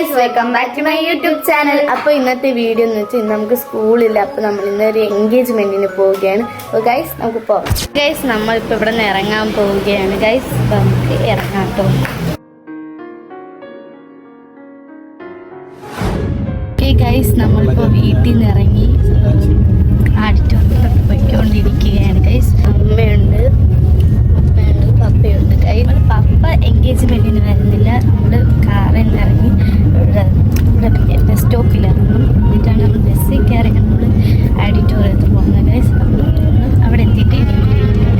Guys welcome back to my YouTube channel അപ്പോൾ ഇന്നത്തെ video എന്ന് വെച്ചാൽ നമുക്ക് സ്കൂളില്ല അപ്പോൾ നമ്മൾ ഇന്ന് ഒരു എൻഗേജ്മെന്റിന് പോവുകയാണ്. അപ്പോൾ ഗൈസ് നമുക്ക് പോകാം ഗൈസ് നമ്മളിപ്പോൾ ഇവിടെ നിന്ന് ഇറങ്ങാൻ പോവുകയാണ്. ഗൈസ് നമുക്ക് ഇറങ്ങാം കേട്ടോ. ഗൈസ് നമ്മളിപ്പോൾ വീട്ടിൽ നിന്ന് ഇറങ്ങി.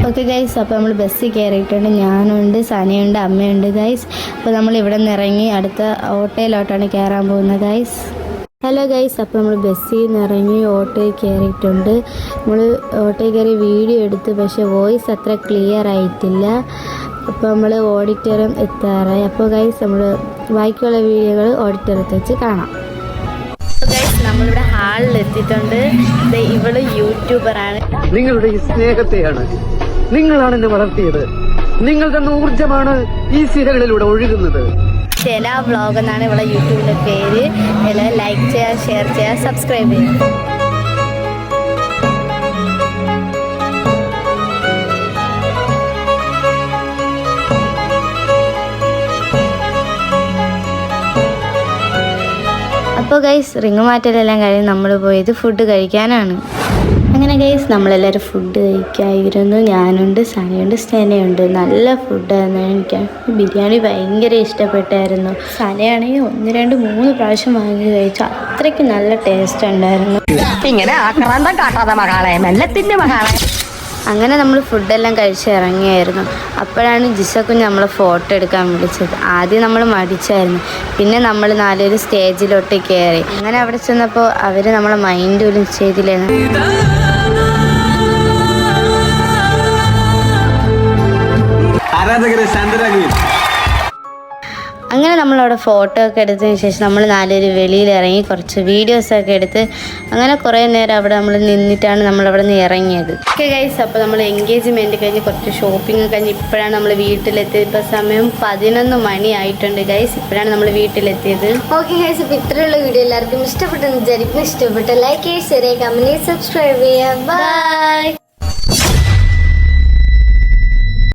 ഓക്കെ ഗൈസ് അപ്പോൾ നമ്മൾ ബസ്സിൽ കയറിയിട്ടുണ്ട് ഞാനുണ്ട് സനയുണ്ട് അമ്മയുണ്ട് ഗൈസ് അപ്പോൾ നമ്മൾ ഇവിടെ നിന്ന് ഇറങ്ങി അടുത്ത ഓട്ടോയിലോട്ടാണ് കയറാൻ പോകുന്നത് ഗൈസ് ഹലോ ഗൈസ് അപ്പോൾ നമ്മൾ ബസ്സിൽ നിന്ന് ഇറങ്ങി ഓട്ടോയിൽ കയറിയിട്ടുണ്ട് നമ്മൾ ഓട്ടോയിൽ കയറി വീഡിയോ എടുത്ത് പക്ഷേ വോയിസ് അത്ര ക്ലിയർ ആയിട്ടില്ല. അപ്പോൾ നമ്മൾ ഓഡിറ്റോറിയം എത്താറായി. അപ്പോൾ ഗൈസ് നമ്മൾ ബാക്കിയുള്ള വീഡിയോകൾ ഓഡിറ്റോറിയത്തിൽ വെച്ച് കാണാം. ഗൈസ് നമ്മളിവിടെ ഹാളിൽ എത്തിയിട്ടുണ്ട്. ഇവൾ യൂട്യൂബറാണ് നിങ്ങളുടെ ഈ സ്നേഹത്തെയാണ്. നിങ്ങളാണ് എന്നെ വളർത്തിയത്. നിങ്ങൾ തന്ന ഊർജമാണ് ഈ സിരകളിലൂടെ ഒഴുകുന്നത്. ഷെന വ്ളോഗ് എന്നാണ് ഇവിടെ യൂട്യൂബിന്റെ പേര്. ലൈക്ക് ചെയ്യുക ഷെയർ ചെയ്യുക സബ്സ്ക്രൈബ് ചെയ്യുക അപ്പോൾ ഗൈസ് റിങ് മാറ്റലെല്ലാം കഴിഞ്ഞ് നമ്മൾ പോയത് ഫുഡ് കഴിക്കാനാണ്. അങ്ങനെ ഗൈസ് നമ്മളെല്ലാവരും ഫുഡ് കഴിക്കായിരുന്നു. ഞാനുണ്ട് സനയുണ്ട് സ്നേനയുണ്ട് നല്ല ഫുഡായിരുന്നു എനിക്ക് ബിരിയാണി ഭയങ്കര ഇഷ്ടപ്പെട്ടായിരുന്നു. സനയാണെങ്കിൽ ഒന്ന് രണ്ട് മൂന്ന് പ്രാവശ്യം വാങ്ങി കഴിച്ചു. അത്രയ്ക്ക് നല്ല ടേസ്റ്റ് ഉണ്ടായിരുന്നു. ഇങ്ങനെ കാട്ടാതെ മകളെ മെല്ലത്തിന്റെ മകളെ അങ്ങനെ നമ്മൾ ഫുഡെല്ലാം കഴിച്ച് ഇറങ്ങിയായിരുന്നു. അപ്പോഴാണ് ജിസക്കുഞ്ഞ് നമ്മളെ ഫോട്ടോ എടുക്കാൻ വിളിച്ചത്. ആദ്യം നമ്മൾ മടിച്ചായിരുന്നു. പിന്നെ നമ്മൾ നാലൊരു സ്റ്റേജിലോട്ട് കയറി അങ്ങനെ അവിടെ ചെന്നപ്പോൾ അവർ നമ്മളെ മൈൻഡ് പോലും ചെയ്തില്ലായിരുന്നു. ആരാധകരെ ശാന്തരാകുവിൻ? അങ്ങനെ നമ്മളവിടെ ഫോട്ടോ ഒക്കെ എടുത്തതിന് ശേഷം നമ്മൾ നാലുപേര് വെളിയിൽ ഇറങ്ങി കുറച്ച് വീഡിയോസൊക്കെ എടുത്ത് അങ്ങനെ കുറേ നേരം അവിടെ നമ്മൾ നിന്നിട്ടാണ് നമ്മളവിടെ നിന്ന് ഇറങ്ങിയത്. ഓക്കെ ഗൈസ് അപ്പോൾ നമ്മൾ എൻഗേജ്മെന്റ് കഴിഞ്ഞ് കുറച്ച് ഷോപ്പിംഗ് കഴിഞ്ഞ് ഇപ്പോഴാണ് നമ്മൾ വീട്ടിലെത്തിയത്. ഇപ്പോൾ സമയം പതിനൊന്ന് മണി ആയിട്ടുണ്ട് ഗൈസ് ഇപ്പോഴാണ് നമ്മൾ വീട്ടിലെത്തിയത്. ഓക്കെ ഗൈസ് അപ്പോൾ ഇത്രയുള്ള വീഡിയോ എല്ലാവർക്കും ഇഷ്ടപ്പെട്ടെന്ന് വിചാരിക്കുന്നു. ഇഷ്ടപ്പെട്ട ലൈക്ക് ചെയ്യുക ഷെയർ ചെയ്യുക കമന്റ് സബ്സ്ക്രൈബ് ചെയ്യുക ബൈ